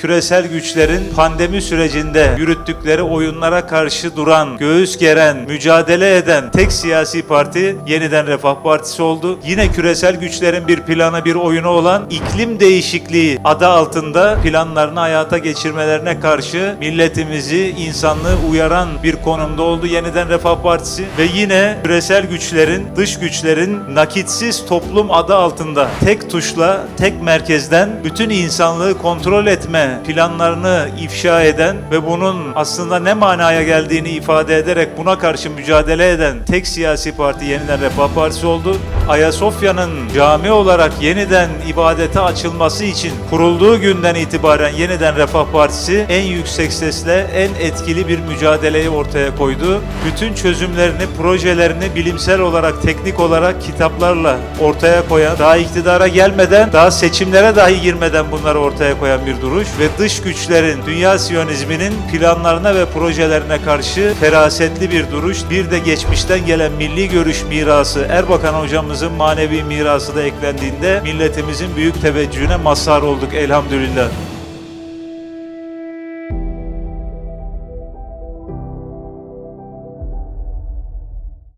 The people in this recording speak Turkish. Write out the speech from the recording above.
küresel güçlerin pandemi sürecinde yürüttükleri oyunlara karşı duran, göğüs geren, mücadele eden tek siyasi parti yeniden Refah Partisi oldu. Yine küresel güçlerin bir planı, bir oyunu olan iklim değişikliği adı altında planlarını hayata geçirmelerine karşı milletimizi, insanlığı uyaran bir konumda oldu yeniden Refah Partisi ve yine küresel güçlerin, dış güçlerin nakitsiz toplum adı altında tek tuşla, tek merkezden bütün insanlığı kontrol etme planlarını ifşa eden ve bunun aslında ne manaya geldiğini ifade ederek buna karşı mücadele eden tek siyasi parti yeniden Refah Partisi oldu. Ayasofya'nın cami olarak yeniden ibadete açılması için kurulduğu günden itibaren yeniden Refah Partisi en yüksek sesle en etkili bir mücadeleyi ortaya koydu. Bütün çözümlerini, projelerini bilimsel olarak, teknik olarak kitaplarla ortaya koyan, daha iktidara gelmeden, daha seçimlere dahi girmeden bunları ortaya koyan bir duruş ve dış güçlerin, dünya siyonizminin planlarına ve projelerine karşı ferasetli bir duruş. Bir de geçmişten gelen milli görüş mirası, Erbakan hocamızın manevi mirası da eklendiğinde milletimizin büyük teveccühüne mazhar olduk elhamdülillah.